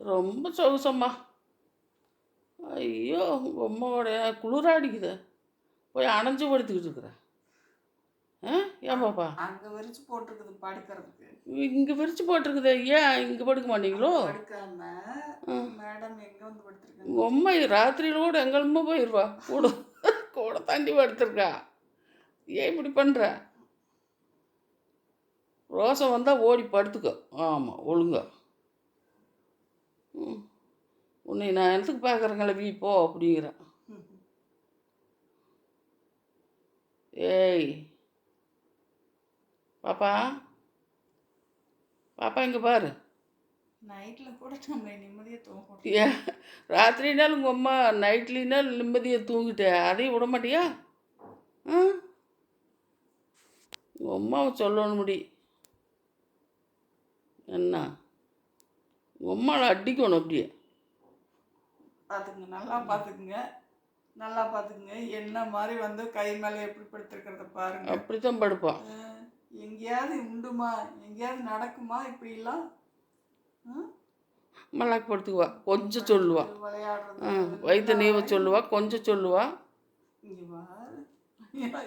ரொம்ப சொகுசம்மா. ஐயோ உங்கள் அம்மாவோட குளிராடிக்குது போய் அணைஞ்சு படுத்துக்கிட்டு இருக்கிறேன் ஆ? ஏன் பாப்பா? அங்க விரிச்சு போட்டிருக்குது படுக்கிறதுக்கு. இங்கே விரிச்சு போட்டிருக்குதே. ஏன் இங்கே படுக்க மாட்டீங்களோ? படுக்காம மேடம் எங்க வந்து படுத்திருக்காங்க? உங்கள் ராத்திரியில் கூட எங்கேயுமே போயிடுவா கூட கூட தாண்டி படுத்துருக்கா. ஏன் இப்படி பண்ணுற ரோசம் வந்தால் ஓடி படுத்துக்கோ. ஆமாம் ஒழுங்கா. உன்னை நான் எதுக்கு பார்க்குறேங்களே வீ போ அப்படிங்கிறேன். ஏய் பாப்பா பாப்பா இங்கே பாரு. நைட்ல கூட நம்ம நிம்மதியா தூங்க ராத்திரினாலும் உங்கள் அம்மா நைட்லினாலும் நிம்மதியாக தூங்கிட்டே அதையும் விட மாட்டியா? ஆ? உங்கள் அம்மாவை சொல்லணும் முடி என்ன? உங்கள் அம்மாவை அடிக்கணும் அப்படியே. பாத்துக்குங்க நல்லா பாத்துக்குங்க. நல்லா பாத்துக்குங்க. என்ன மாதிரி வந்து கை மேல எப்படி படுத்திருக்கிறத பாருங்க. அப்படி தான் படுப்பான் எங்கேயாவது உண்டுமா? எங்கேயாவது நடக்குமா? இப்படிலாம்? மல்லாக்கு படுத்துக்குவா. கொஞ்சம் சொல்லுவா. வயிற்று நீவ சொல்லுவா. கொஞ்சம் சொல்லுவா. இங்க